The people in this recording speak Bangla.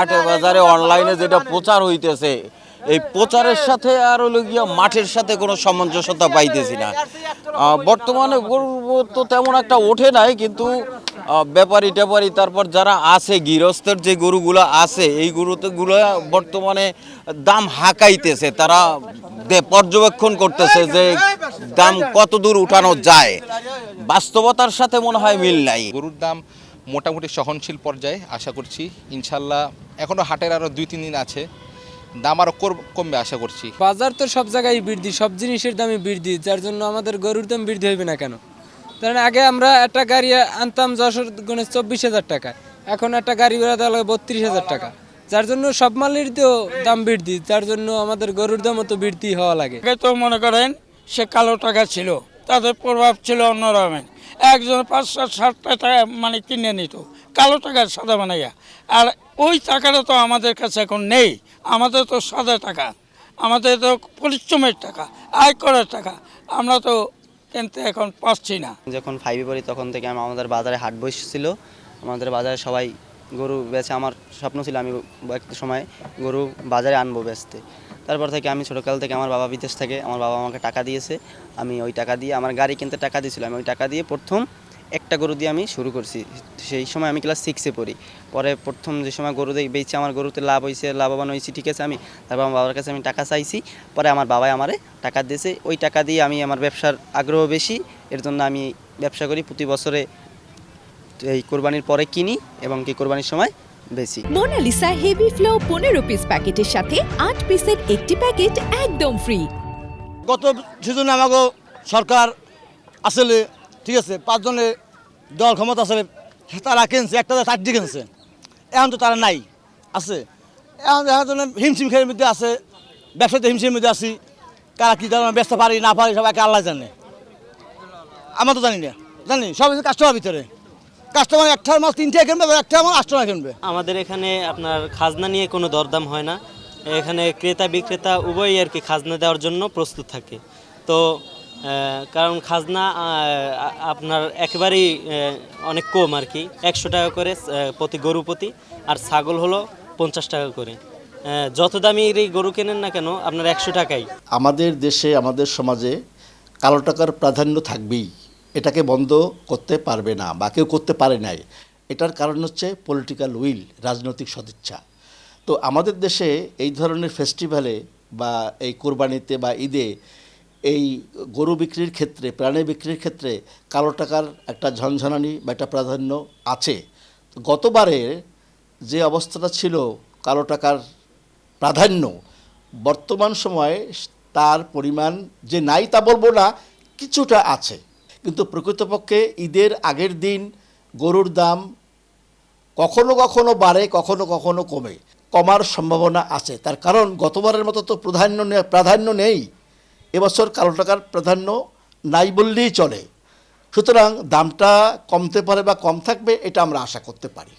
হাটে বাজারে অনলাইনে যেটা প্রচার হইতেছে এই প্রচারের সাথে আর হলো গিয়া মাঠের সাথে কোনো সামঞ্জস্যতা পাইতেছি না। বর্তমানে গরু তো তেমন একটা ওঠে নাই কিন্তু ব্যাপারী ট্যাপারি তারপর যারা আছে গৃহস্থের যে গরুগুলো আছে এই গরুগুলো বর্তমানে দাম হাঁকাইতেছে তারা পর্যবেক্ষণ করতেছে যে দাম কত দূর উঠানো যায়। বাস্তবতার সাথে মনে হয় মিল নাই। গরুর দাম মোটামুটি সহনশীল পর্যায়ে আশা করছি ইনশাল্লাহ এখনও হাটের আরও দুই তিন দিন আছে। দাম আরও কমবে আশা করছি। বাজার তো সব জায়গায় বৃদ্ধি সব জিনিসের দামই বৃদ্ধি যার জন্য আমাদের গরুর দাম বৃদ্ধি হবে না কেন? কারণ আগে আমরা একটা গাড়ি আনতাম যশোর গুণে চব্বিশ হাজার টাকা এখন একটা গাড়ি ভাড়া দেওয়া লাগে বত্রিশ হাজার টাকা। যার জন্য সব মালের তো দাম বৃদ্ধি যার জন্য আমাদের গরুর দামও তো বৃদ্ধি হওয়া লাগে। তো মনে করেন সে কালো টাকা ছিল তাদের প্রভাব ছিল অন্যরকমের একজন পাঁচশো ষাটটা টাকা মানে কিনে নিত, কালো টাকার সাদা বানাইয়া। আর ওই টাকাটা তো আমাদের কাছে এখন নেই। আমাদের তো সাদা টাকা, আমাদের তো পরিশ্রমের টাকা, আয় করার টাকা। আমরা তো কিনতে এখন পাচ্ছি না। যখন ফাইভে পড়ি তখন থেকে আমি আমাদের বাজারে হাট বসেছিল। আমাদের বাজারে সবাই গরু বেচে, আমার স্বপ্ন ছিল আমি একটা সময় গরু বাজারে আনব বেচতে। তারপর থেকে আমি ছোটোকাল থেকে আমার বাবা বিদেশ থেকে, আমার বাবা আমাকে টাকা দিয়েছে। আমি ওই টাকা দিয়ে, আমার গাড়ি কিনতে টাকা দিয়েছিল। আমি ওই টাকা দিয়ে প্রথম একটা গরু দিয়ে আমি শুরু করছি। সেই সময় আমি ক্লাস সিক্সে পড়ি। পরে প্রথম যে সময় গরু দিয়ে বেচে আমার গরুতে লাভ হয়েছে লাভবান হয়েছি ঠিক আছে আমি? তারপর আমার বাবার কাছে আমি টাকা চাইছি। পরে আমার বাবাই আমারে টাকা দিয়েছে। ওই টাকা দিয়ে আমি আমার ব্যবসার আগ্রহ বেশি। এর জন্য আমি ব্যবসা করি। প্রতি বছরে এই কোরবানির পরে কিনি এবং কি কোরবানির সময় বেশি। মোনালিসা হেভি ফ্লো পনেরো পিস প্যাকেটের সাথে আট পিসের একটি প্যাকেট একদম ফ্রি গত সিজনে আমাকে সরকার আসলে ঠিক আছে পাঁচজনে দল ক্ষমতা আসলে তারা কিনছে একটা চারটি কিনছে। এখন তো তারা নাই আছে। এখন এখন জন্য হিমশিম খেয়ের মধ্যে আছে ব্যবসাতে হিমশিমের মধ্যে আছি। কারা কী ধরনের ব্যস্ত পারি না পারি সবাইকে আল্লাহ জানে। আমরা তো জানি না। জানি সব কাস্টমার ভিতরে। কাস্টমার একটা মাল তিনটে কিনবে একটা মাল আটটা কিনবে। আমাদের এখানে আপনার খাজনা নিয়ে কোনো দরদাম হয় না। এখানে ক্রেতা বিক্রেতা উভয়ই আর কি খাজনা দেওয়ার জন্য প্রস্তুত থাকে। তো কারণ খাজনা আপনার একেবারেই অনেক কম আর কি। একশো টাকা করে প্রতি গরু প্রতি আর ছাগল হলো পঞ্চাশ টাকা করে। যত দামি এই গরু কেনেন না কেন আপনার একশো টাকাই। আমাদের দেশে আমাদের সমাজে কালো টাকার প্রাধান্য থাকবেই। এটাকে বন্ধ করতে পারবে না বা কেউ করতে পারে নাই। এটার কারণ হচ্ছে পলিটিক্যাল উইল রাজনৈতিক সদিচ্ছা। তো আমাদের দেশে এই ধরনের ফেস্টিভ্যালে বা এই কোরবানিতে বা ঈদে এই গরু বিক্রির ক্ষেত্রে, প্রাণী বিক্রির ক্ষেত্রে কালো টাকার একটা ঝনঝনানি বা একটা প্রাধান্য আছে। তো গতবারে যে অবস্থাটা ছিল কালো টাকার প্রাধান্য, বর্তমান সময়ে তার পরিমাণ যে নাই তা বলব না, কিছুটা আছে। কিন্তু প্রকৃতপক্ষে ঈদের আগের দিন গরুর দাম কখনো কখনো বাড়ে, কখনো কখনো কমে, কমার সম্ভাবনা আছে। তার কারণ গতবারের মতো তো প্রাধান্য প্রাধান্য নেই। এবছর কালো টাকার প্রাধান্য নাই বললেই চলে। সুতরাং দামটা কমতে পারে বা কম থাকবে, এটা আমরা আশা করতে পারি।